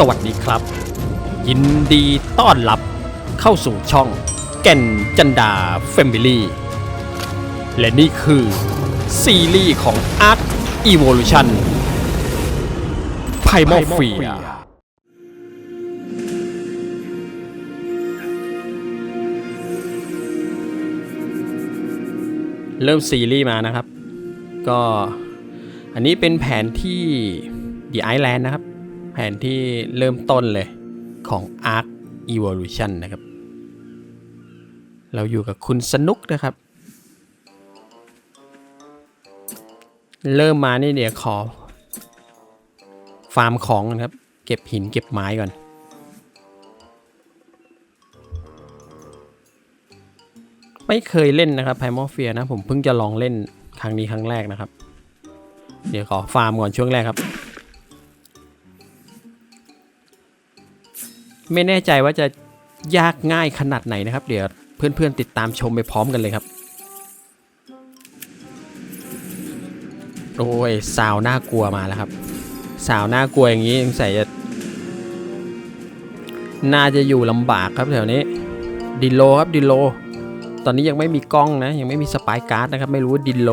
สวัสดีครับ ยินดีต้อนรับเข้าสู่ช่องแก่นจันดาเฟมิลี่ และนี่คือ ซีรีส์ของ Arc Evolution ไพมอฟีเริ่มซีรีส์มานะครับ ก็อันนี้เป็นแผนที่ The Island นะครับ แผนที่เริ่มต้นเลยของ Arc Evolution นะครับ เราอยู่กับคุณสนุกนะครับ เริ่มมานี่เดี๋ยวขอ ฟาร์มของกันครับ เก็บหินเก็บไม้ก่อน ไม่เคยเล่นนะครับไพมอเฟียนะ ผมเพิ่งจะลองเล่นครั้งนี้ครั้งแรกนะครับ เดี๋ยวขอฟาร์มก่อนช่วงแรกครับ ไม่แน่ใจว่าจะยากง่ายขนาดไหนนะครับ เดี๋ยวเพื่อนๆติดตามชมไปพร้อมกันเลยครับ โอ้ยสาวน่ากลัวมาแล้วครับ สาวน่ากลัวอย่างนี้สงสัยจะน่าจะอยู่ลำบากครับแถวนี้ดินโลครับดินโล ตอนนี้ยังไม่มีกล้องนะ ยังไม่มีสปายการ์ดนะครับ ไม่รู้ว่าดินโล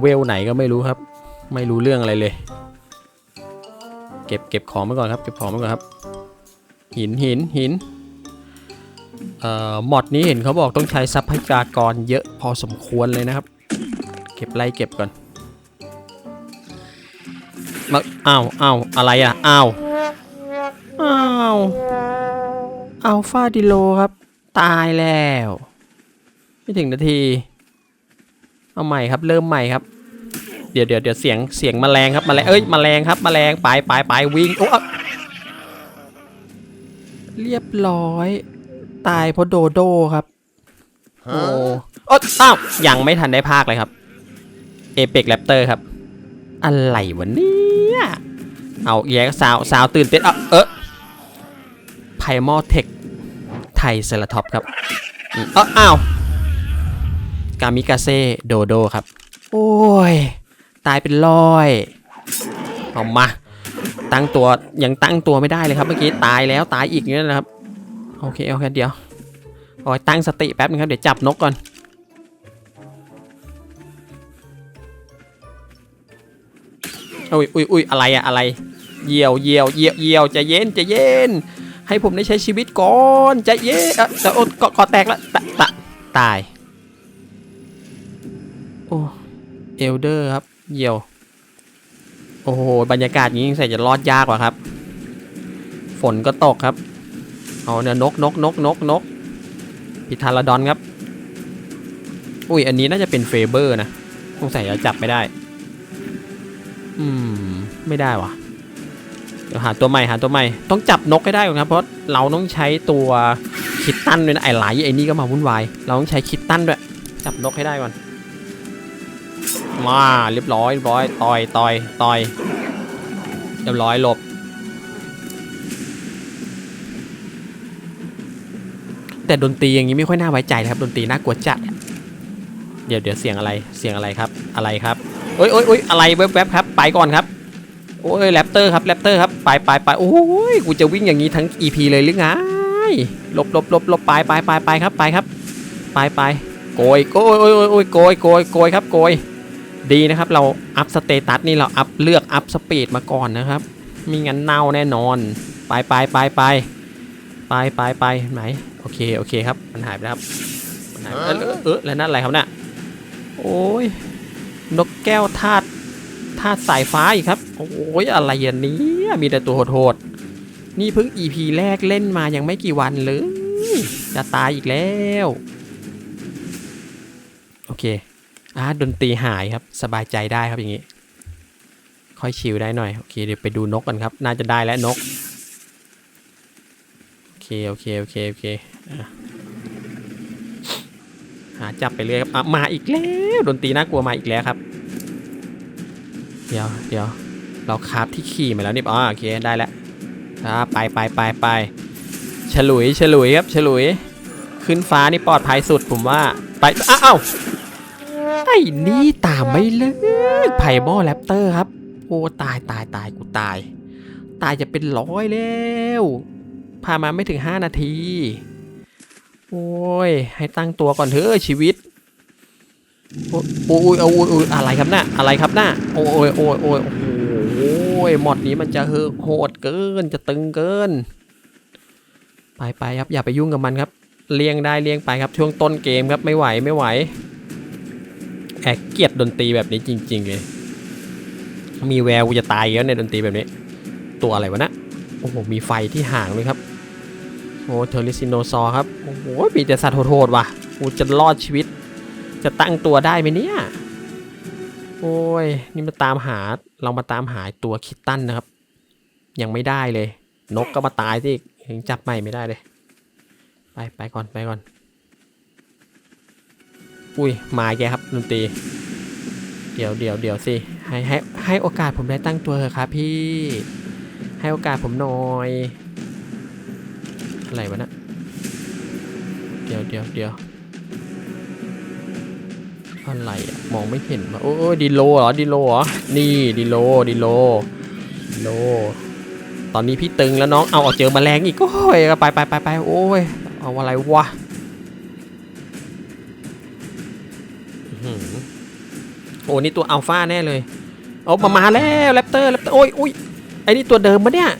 เวลไหนก็ไม่รู้ครับ ไม่รู้เรื่องอะไรเลย เก็บเก็บของไว้ก่อนครับเก็บของไว้ก่อนครับ หินหินหินเอ่อมอดนี้เห็นเขาบอกต้องใช้ทรัพยากรเยอะพอสมควรเลยนะครับ เก็บไล่เก็บก่อนมาอ้าวอ้าวอะไรอะอ้าวอ้าวอัลฟาดิโลครับ ตายแล้ว ไม่ถึงนาที เอาใหม่ครับ เริ่มใหม่ครับ ดี๋ยวเดี๋ยวเดี๋ยวเสียงเสียงแมลงครับแมลงเอ้ยแมลงครับแมลงไปไปไปวิ่งโอ้อะเรียบร้อย ตายเพราะโดโดครับโอ้โอ้อ้าวยังไม่ทันได้ภาคเลยครับเอเปกแรปเตอร์ครับ อะไรวะเนี่ยเอาแย่สาวสาวตื่นเต้นเอ้าเออไพมอเทคไทยเซราท็อปครับอืมเอ้าอ้าวกามิกาเซ่โดโดครับ โอ้ย ตายเป็นร้อยเอามา ตั้งตัวยังตั้งตัวไม่ได้เลยครับเมื่อกี้ตายแล้วตายอีกอย่างนี้นะครับโอเคโอเคเดี๋ยวโอ้ยตั้งสติแป๊บนึงครับเดี๋ยวจับนกก่อนอุ้ยอุ้ยอุ้ยอะไรอะอะไรเยี่ยวเยี่ยวเยี่ยวเยี่ยวจะเย็นจะเย็น ให้ผมได้ใช้ชีวิตก่อนจะเย็นอ่อแต่โอ้กกอแตกแล้วตะตะตายโอ้เอลเดอร์ครับ เยี่ยว โอ้โห บรรยากาศอย่างนี้ใส่จะรอดยากกว่ะครับ ฝนก็ตกครับ เอาเนี่ยนกนกนกนกนกพิธาราดอนครับ อุ้ย อันนี้น่าจะเป็นเฟเบอร์นะสงสัยจะจับไม่ได้ อืม ไม่ได้ว่ะเดี๋ยวหาตัวใหม่หาตัวใหม่ ต้องจับนกให้ได้ก่อนครับ เพราะเราต้องใช้ตัวคิตตันด้วยนะไอ้ไหลไอ้นี่ก็มาวุ่นวาย เราต้องใช้คิตตันด้วย จับนกให้ได้ก่อน มาเรียบร้อยเรียบร้อยต่อยต่อยต่อยเรียบร้อยหลบ แต่ดนตรีอย่างนี้ไม่ค่อยน่าไว้ใจนะครับดนตรีน่ากลัวจัดเดี๋ยวเดี๋ยวเสียงอะไรเสียงอะไรครับอะไรครับโอ้ยโอ้ยโอ้ยอะไรแวบๆครับไปก่อนครับโอ้ยแรปเตอร์ครับแรปเตอร์ครับไปไปไปโอ้ยกูจะวิ่งอย่างนี้ทั้ง EP เลยหรือไงหลบหลบหลบหลบไปไปไปไปครับไปครับ ไปไปโกยโกยโอ้ยโอ้ยโอ้ยโกยโกยโกยครับโกย ดีนะครับเราอัพสเตตัสนี่เราอัพเลือกอัพสปีดมาก่อนนะครับมีงั้นเน่าแน่นอน ไปไปไปไปไปไปไปไหนโอเคโอเคครับมันหายไปแล้วครับมันหายไปเออเออแล้วนั่นอะไรครับเนี่ยโอ้ยนกแก้วธาตุธาตุสายฟ้าอีกครับ โอ้ยอะไรอย่างนี้มีแต่ตัวโหดๆนี่เพิ่ง EP แรกเล่นมายังไม่กี่วันเลยจะตายอีกแล้ว โอเค อ่าดนตรีหายครับสบายใจได้ครับอย่างนี้ ค่อยชิลได้หน่อย โอเคเดี๋ยวไปดูนกกันครับ น่าจะได้แล้วนก โอเค โอเค โอเค โอเคหาจับไปเรื่อยครับมาอีกแล้วดนตรีน่ากลัวมาอีกแล้วครับ เดี๋ยวเดี๋ยวเราคาบที่ขี่มาแล้วนี่อ๋อโอเคได้แล้วอาไปไปไปไปฉลุยฉลุยครับฉลุย ขึ้นฟ้านี่ปลอดภัยสุดผมว่าไปอ้าว ไอ้นี่ตามไม่เลิกไผ่บอแรปเตอร์ครับ โอ้ตายตายตายกูตาย ตายจะเป็นร้อยแล้วพามาไม่ถึง 5 นาที โอ้ย ให้ตั้งตัวก่อนเถอะชีวิต โอ้ยโอ้ยโอ้ยอะไรครับน่ะอะไรครับน่ะโอ้ยโอ้ยโอ้ยโอ้ยหมดนี้มันจะเฮโหดเกินจะตึงเกิน ไปไปครับอย่าไปยุ่งกับมันครับ เลี้ยงได้เลี้ยงไปครับช่วงต้นเกมครับไม่ไหวไม่ไหว แอบเกลียดดนตรีแบบนี้จริง ๆ เลย มีแววกูจะตายแล้วในดนตรีแบบนี้ ตัวอะไรวะนะโอ้โห มีไฟที่ห่างเลยครับ โอ้เทอริซินโนซอร์ครับ โอ้โหมีแต่สัตว์โหดๆว่ะ กูจะรอดชีวิต จะตั้งตัวได้ไหมเนี่ย โอ้ย นี่มาตามหา เรามาตามหาตัวคิตตันนะครับ ยังไม่ได้เลย นกก็มาตายสิยังจับใหม่ไม่ได้เลย ไปไปก่อนไปก่อน อุ้ยมาแกครับดนตรี เดี๋ยวเดี๋ยวเดี๋ยวสิให้ให้ให้โอกาสผมได้ตั้งตัวเถอะครับพี่ ให้โอกาสผมหน่อย อะไรวะนะเดี๋ยวเดี๋ยวเดี๋ยวอะไรอะมองไม่เห็นว่าโอ้ยดีโลเหรอดีโลเหรอ นี่ดีโลดีโลดีโล ตอนนี้พี่ตึงแล้วน้อง เอาออกเจอแมลงอีก โอ้ยไปไปไปไปโอ้ย เอาอะไรวะ โอ้นี่ตัวอัลฟาแน่เลยเอามามาแล้วแรปเตอร์แรปเตอร์โอ้ยโอ้ยไอ้นี่ตัวเดิมปะเนี่ย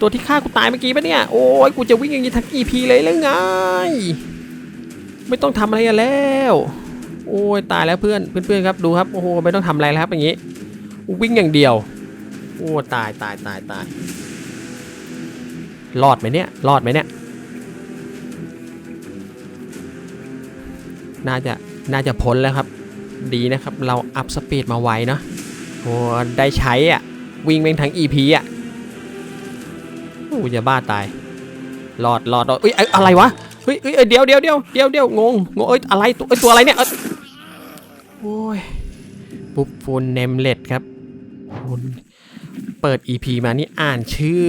ตัวที่ฆ่ากูตายเมื่อกี้ปะเนี่ย โอ้ยกูจะวิ่งอย่างนี้ทั้ง EP เลยหรือไง ไม่ต้องทำอะไรแล้ว โอ้ยตายแล้วเพื่อนเพื่อนๆครับดูครับโอ้โหไม่ต้องทำอะไรแล้วครับอย่างนี้ วิ่งอย่างเดียว โอ้ตายตายตายตายรอดไหมเนี่ยรอดไหมเนี่ยน่าจะน่าจะพ้นแล้วครับ ดีนะครับ เราอัพสปีดมาไวเนาะโอ้ได้ใช้อะ วิ่งเป็นทั้ง EP อะโอ้จะบ้าตายรอดรอดรอดเอ้ยเอ้ยอะไรวะเฮ้ยเอ้ยเอ้ยเดี๋ยวเดี๋ยวเดี๋ยวเดี๋ยวเดี๋ยวงงงงเอ้ยอะไรตัวเอ้ยตัวอะไรเนี่ยโอ้ยปุ๊บฟูนเนมเลดครับคุณเปิด EP มานี่อ่านชื่อ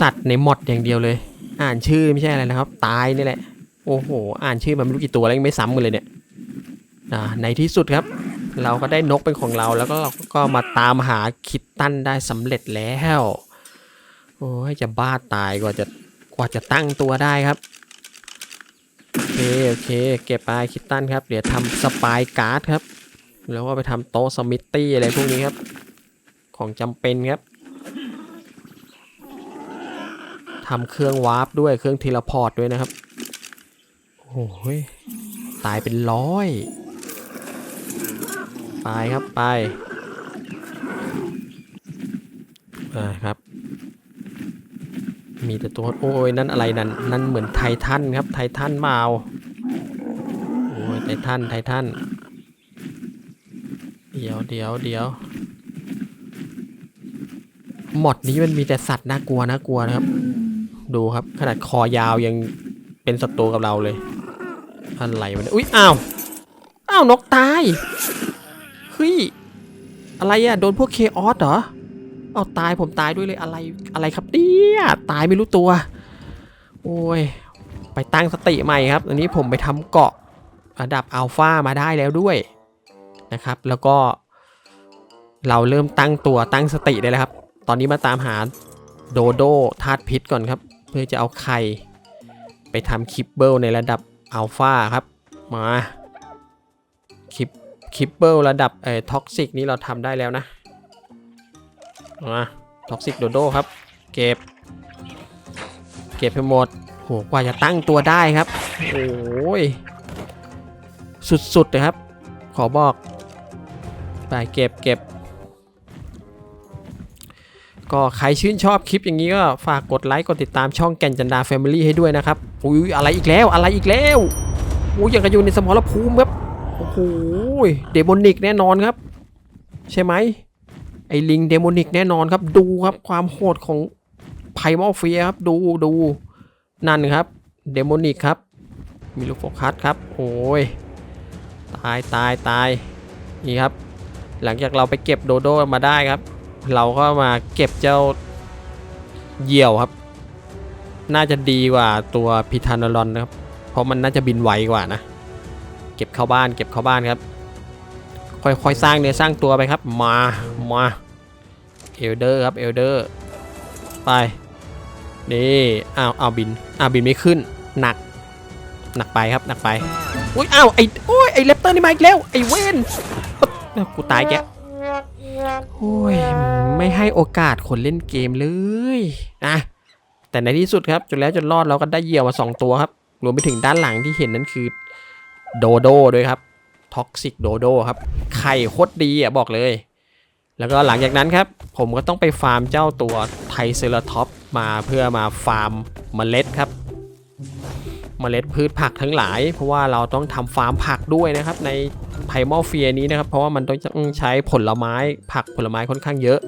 สัตว์ในหมดอย่างเดียวเลย อ่านชื่อไม่ใช่อะไรนะครับ ตายนี่แหละ โอ้โห อ่านชื่อมันไม่รู้กี่ตัวแล้วยังไม่ซ้ำกันเลยเนี่ย ในที่สุดครับ เราก็ได้นกเป็นของเราแล้วก็เราก็มาตามหาคิตตันได้สำเร็จแล้วโอ้ยจะบ้าตายกว่าจะกว่าจะตั้งตัวได้ครับโอเคโอเค เก็บไปคิตตันครับเดี๋ยวทำสปายการ์ดครับ แล้วก็ไปทำโต๊ะสมิตตี้อะไรพวกนี้ครับ ของจำเป็นครับทำเครื่องวาร์ปด้วยเครื่องเทเลพอร์ตด้วยนะครับ โอ้โหยตายเป็นร้อย ไปครับไปไปครับ มีแต่ตัวโอ้ยนั่นอะไรนั่นนั่นเหมือนไททันครับไททันมาเอาโอ้ยไททันไททันเดี๋ยวเดี๋ยวเดี๋ยวหมดนี้มันมีแต่สัตว์น่ากลัวน่ากลัวนะครับ ดูครับขนาดคอยาวยังเป็นศัตรูกับเราเลยอะไรวะเนี่ยอุ้ยอ้าวอ้าวนกตาย ฮ้ย อะไรอะโดนพวกเคออสเหรอ เอาตายผมตายด้วยเลยอะไรอะไรครับเนี่ยตายไม่รู้ตัว โอ้ย ไปตั้งสติใหม่ครับ อันนี้ผมไปทำเกาะระดับอัลฟามาได้แล้วด้วยนะครับ แล้วก็ เราเริ่มตั้งตัวตั้งสติได้แล้วครับ ตอนนี้มาตามหาโดโดธาตุพิษก่อนครับ เพื่อจะเอาไข่ไปทำคิปเบิลในระดับอัลฟาครับ มา คิปคิปเบิลระดับเอ่อท็อกซิกนี้เราทำได้แล้วนะมาท็อกซิกโดโดครับ เก็บ เก็บไปหมดโหกว่าจะตั้งตัวได้ครับ โอ้ย สุดๆเลยครับ ขอบอก ไปเก็บเก็บก็ใครชื่นชอบคลิปอย่างนี้ก็ฝากกดไลค์กดติดตามช่องแก่นจันดาแฟมิลี่ให้ด้วยนะครับอุ้ยอะไรอีกแล้วอะไรอีกแล้วอุ้ยย่างกับอยู่ในสมรภูมิครับ โอ้โหเดโมนิกแน่นอนครับ ใช่ไหมไอ้ลิงเดโมนิกแน่นอนครับ ดูครับความโหดของไพมอลเฟียครับดูดูนั่นครับเดโมนิกครับ มีลูกโฟกัสครับโอ้ยตายตายตายนี่ครับ หลังจากเราไปเก็บโดโดมาได้ครับ เราก็มาเก็บเจ้าเหยี่ยวครับ น่าจะดีกว่าตัวพิธานอลอนนะครับ เพราะมันน่าจะบินไวกว่านะ เก็บเข้าบ้าน เก็บเข้าบ้านครับ ค่อยๆสร้างเนื้อสร้างตัวไปครับ มา มาเอลเดอร์ครับเอลเดอร์ไปนี่อ้าวอ้าวบินอ้าวบินไม่ขึ้นหนัก หนักไปครับหนักไปอุ้ยอ้าวไอ้โอ้ยไอ้แรปเตอร์นี่มาอีกแล้วไอ้เวนกูตายแกโอ้ยไม่ให้โอกาสคนเล่นเกมเลยนะแต่ในที่สุดครับจนแล้วจนรอดเราก็ได้เหยี่ยวมา2ตัวครับรวมไปถึงด้านหลังที่เห็นนั่นคือ โดโดด้วยครับท็อกซิกโดโดครับ ไข่โคตรดีอะบอกเลย แล้วก็หลังจากนั้นครับ ผมก็ต้องไปฟาร์มเจ้าตัวไทเซอร์ท็อปมาเพื่อมาฟาร์มเมล็ดครับ เมล็ดพืชผักทั้งหลาย เพราะว่าเราต้องทำฟาร์มผักด้วยนะครับ ในไพมอลเฟียนี้นะครับ เพราะว่ามันต้องใช้ผลไม้ผักผลไม้ค่อนข้างเยอะ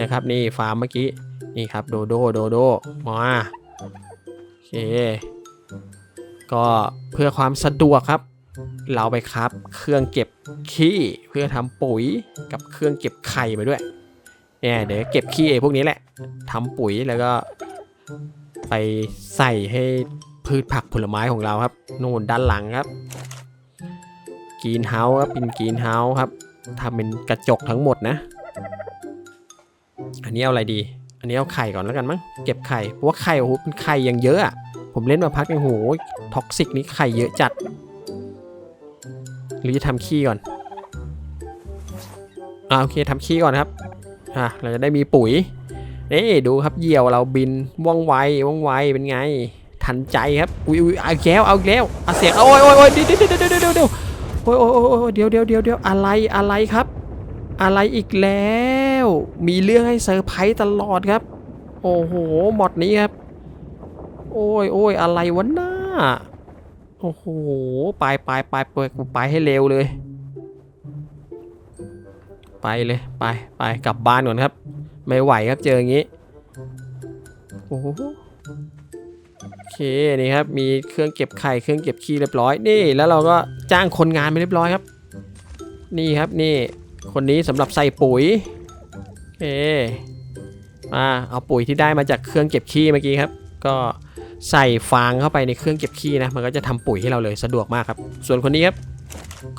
นะครับ นี่ฟาร์มเมื่อกี้นี่ครับโดโดโดโดมาโอเคก็เพื่อความสะดวกครับ เราไปครับเครื่องเก็บขี้เพื่อทำปุ๋ยกับเครื่องเก็บไข่ไปด้วยเนี่ยเดี๋ยวเก็บขี้ไอ้พวกนี้แหละทำปุ๋ยแล้วก็ไปใส่ให้พืชผักผลไม้ของเราครับนู่นด้านหลังครับกรีนเฮาส์ครับเป็นกรีนเฮาส์ครับทำเป็นกระจกทั้งหมดนะ อันนี้เอาอะไรดี อันนี้เอาไข่ก่อนแล้วกันมั้งเก็บไข่เพราะว่าไข่โอ้โหเป็นไข่อย่างเยอะอะ ผมเล่นมาพักหนึงโหท็อกซิกนี่ไข่เยอะจัด หรือจะทำขี้ก่อนอ่าโอเคทำขี้ก่อนครับอะเราจะได้มีปุ๋ยนี่ดูครับเหยี่ยวเราบินว่องไวว่องไวเป็นไง ทันใจครับอุ้ยอุ้ยเอาอีกแล้วเอาอีกแล้วเอาเสียงเอาโอ้ยโอ้ยโอ้ยเดี๋ยวเดี๋ยวเดี๋ยวเดี๋ยวเดี๋ยวเดี๋ยวโอ้ยโอ้ยโอ้ยโอ้ยเดี๋ยวเดี๋ยวเดี๋ยวเดี๋ยวอะไรอะไรครับ อะไรอีกแล้ว มีเรื่องให้เซอร์ไพรส์ตลอดครับ โอ้โหหมดนี้ครับ โอ้ยโอ้ยอะไรวะน้า โอ้โห ไปไปไปไปไปให้เร็วเลย ไปเลย ไปไปกลับบ้านก่อนครับ ไม่ไหวครับเจออย่างนี้ โอ้โหโอเค นี่ครับ มีเครื่องเก็บไข่ เครื่องเก็บขี้เรียบร้อย นี่แล้วเราก็จ้างคนงานไปเรียบร้อยครับ นี่ครับนี่ คนนี้สำหรับใส่ปุ๋ยโอเคมาเอาปุ๋ยที่ได้มาจากเครื่องเก็บขี้เมื่อกี้ครับ ก็ ใส่ฟางเข้าไปในเครื่องเก็บขี้นะ มันก็จะทำปุ๋ยให้เราเลยสะดวกมากครับ ส่วนคนนี้ครับ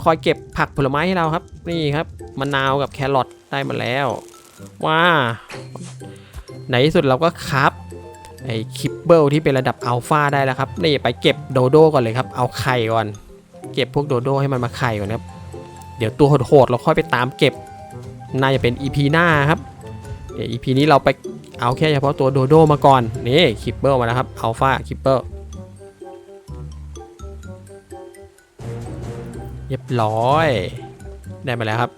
คอยเก็บผักผลไม้ให้เราครับ นี่ครับมะนาวกับแครอทได้มาแล้วว้าในที่สุดเราก็ครับไอ้คิปเบิลที่เป็นระดับอัลฟาได้แล้วครับนี่ไปเก็บโดโดก่อนเลยครับ เอาไข่ก่อน เก็บพวกโดโดให้มันมาไข่ก่อนครับ เดี๋ยวตัวโหดๆเราค่อยไปตามเก็บ น่าจะเป็น EP หน้าครับเดี๋ยว EP นี้เราไป เอาแค่เฉพาะตัวโดโดมาก่อน นี่คิปเบิลมาแล้วครับอัลฟาคิปเบิลเรียบร้อย ได้มาแล้วครับ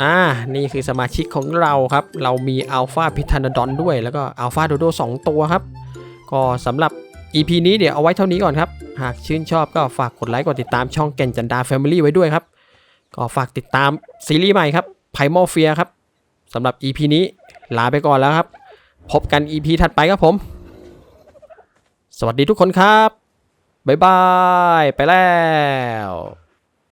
อ่า นี่คือสมาชิกของเราครับ เรามีอัลฟาพิทานดอนด้วย แล้วก็อัลฟาโดโด2ตัวครับ ก็สำหรับ EP นี้เดี๋ยวเอาไว้เท่านี้ก่อนครับ หากชื่นชอบก็ฝากกดไลค์ กดติดตามช่องแก่นจันดา Family ไว้ด้วยครับ ก็ฝากติดตามซีรีส์ใหม่ครับ p r i m a l Fear ครับสำหรับ EP นี้ ลาไปก่อนแล้วครับ พบกัน EP ถัดไปครับผม สวัสดีทุกคนครับ บ๊ายบาย ไปแล้ว